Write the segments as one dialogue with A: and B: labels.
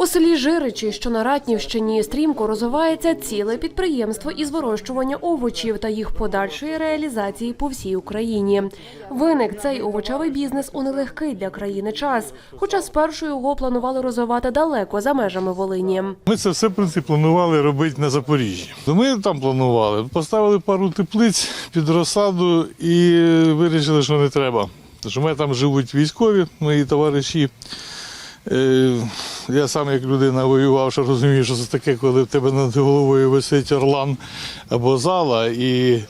A: У селі Жиричі, що на Ратнівщині, стрімко розвивається ціле підприємство із вирощування овочів та їх подальшої реалізації по всій Україні. Виник цей овочевий бізнес у нелегкий для країни час, хоча спершу його планували розвивати далеко за межами Волині.
B: Ми це все в принципі, планували робити на Запоріжжі. Ми там планували, поставили пару теплиць під розсаду і вирішили, що не треба. Тому що в там живуть військові, мої товариші. Я сам як людина воював, що розумію, що це таке, коли в тебе над головою висить орлан або зала і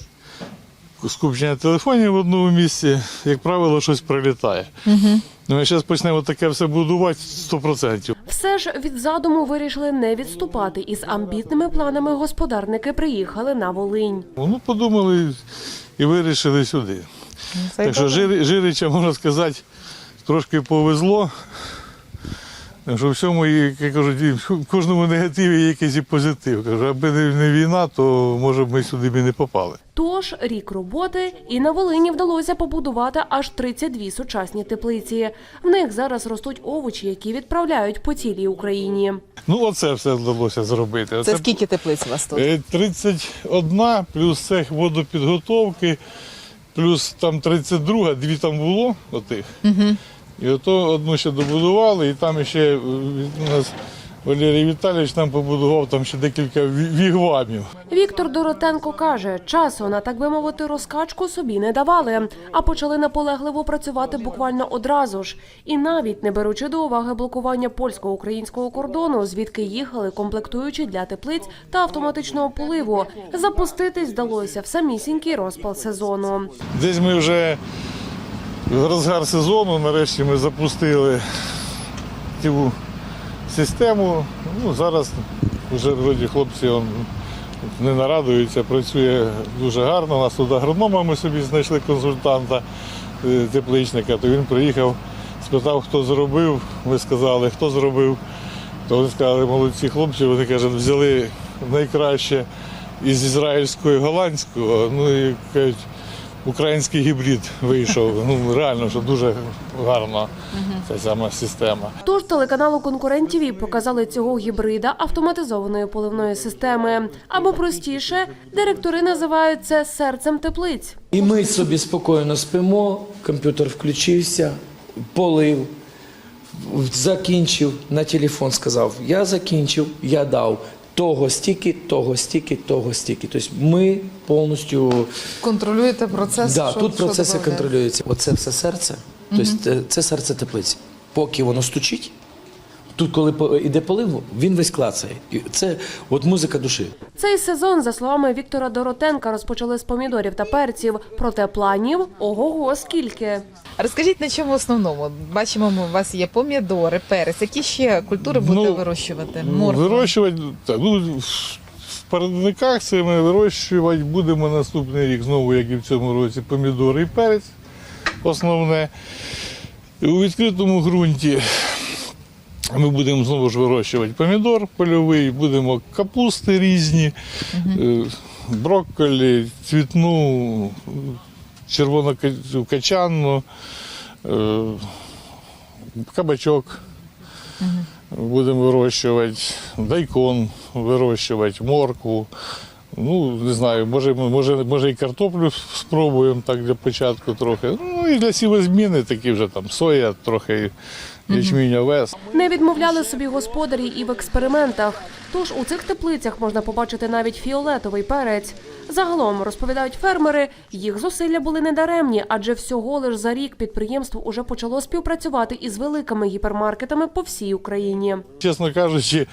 B: скупчення телефонів в одному місці, як правило, щось прилітає. Ну, ми зараз почнемо таке все будувати 100%.
A: Все ж від задуму вирішили не відступати. Із амбітними планами господарники приїхали на Волинь.
B: Ну, подумали і вирішили сюди. Так що Жири- Жирича, можна сказати, трошки повезло. Що в всьому, і, як кажуть, в кожному негативі є якийсь і позитив. Кажу, аби не, не війна, то може б ми сюди б і не попали.
A: Тож рік роботи, і на Волині вдалося побудувати аж 32 сучасні теплиці. В них зараз ростуть овочі, які відправляють по цілій Україні.
B: Ну, оце все вдалося зробити.
C: Це
B: Оце,
C: скільки теплиць у вас тут?
B: е, 31 плюс цех водопідготовки, плюс там 32, дві там було отих. І ото одну ще добудували, і там ще е, у нас Валерій Віталійович нам побудував там ще декілька ві- вігвамів.
A: Віктор Доротенко каже, часу на так би мовити розкачку собі не давали, а почали наполегливо працювати буквально одразу ж. І навіть не беручи до уваги блокування польсько-українського кордону, звідки їхали комплектуючі для теплиць та автоматичного поливу, запуститись вдалося в самісінький розпал сезону.
B: Десь ми вже розгар сезону, нарешті ми запустили цю систему. Ну, зараз вже вроді хлопці он, не нарадуються, працює дуже гарно. У нас тут агронома ми собі знайшли консультанта е, тепличника, то він приїхав, спитав, хто зробив. Ми сказали, хто зробив. То вони сказали, молодці хлопці, вони кажуть, взяли найкраще із ізраїльського і голландського. Ну і кажуть, український гібрид вийшов. Ну реально, що дуже гарна ця сама система.
A: Тож телеканалу конкурентів і показали цього гібрида автоматизованої поливної системи. Або простіше, директори називають це серцем теплиць.
D: І ми собі спокійно спимо, комп'ютер включився, полив, закінчив, на телефон сказав, я закінчив, я дав того стільки, того стільки, того стільки. Тобто ми повністю
C: Контролюєте процес?
D: да,
C: що-
D: тут
C: що
D: процеси
C: добавляє?
D: контролюються. Оце все серце, тобто це, це серце теплиці. Поки воно стучить, тут, коли по- іде полив, він весь клацає. І це от музика душі.
A: Цей сезон, за словами Віктора Доротенка, розпочали з помідорів та перців. Проте планів ого-го скільки.
C: Розкажіть, на чому основному? Бачимо, ми, у вас є помідори, перець. Які ще культури будете
B: Ну,
C: вирощувати?
B: Ну,
C: Морква.
B: Вирощувати, так, ну, в парадниках це ми вирощувати будемо наступний рік, знову, як і в цьому році, помідори і перець основне. У відкритому ґрунті ми будемо знову ж вирощувати помідор польовий, будемо капусти різні, е, брокколі, цвітну, червонокачанну, е, кабачок будемо вирощувати, дайкон вирощувати, моркву. Ну, не знаю, може, може, може і картоплю спробуємо так для початку трохи. Ну і для сівозміни такі вже там соя, трохи ячмінь овес.
A: Не відмовляли собі господарі і в експериментах. Тож у цих теплицях можна побачити навіть фіолетовий перець. Загалом розповідають фермери, їх зусилля були недаремні, адже всього лиш за рік підприємство уже почало співпрацювати із великими гіпермаркетами по всій Україні.
B: Чесно кажучи,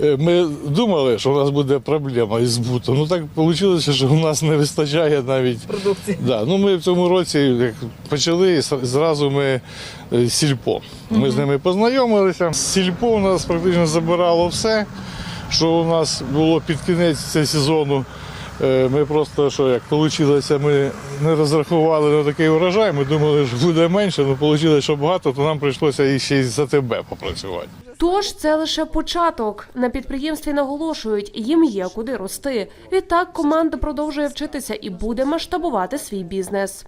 B: е, ми думали, що у нас буде проблема із збутом. Ну так вийшло, що у нас не вистачає навіть
C: Продукції.
B: Да, ну ми в цьому році як почали і зразу ми сільпо. Ми з ними познайомилися. Сільпо у нас практично забирало все, що у нас було під кінець цього сезону. Е, Ми просто що як вийшло, ми не розрахували на такий урожай. Ми думали, що буде менше, але вийшло, що багато, то нам прийшлося і ще й за тебе попрацювати.
A: Тож це лише початок. На підприємстві наголошують, їм є куди рости. Відтак команда продовжує вчитися і буде масштабувати свій бізнес.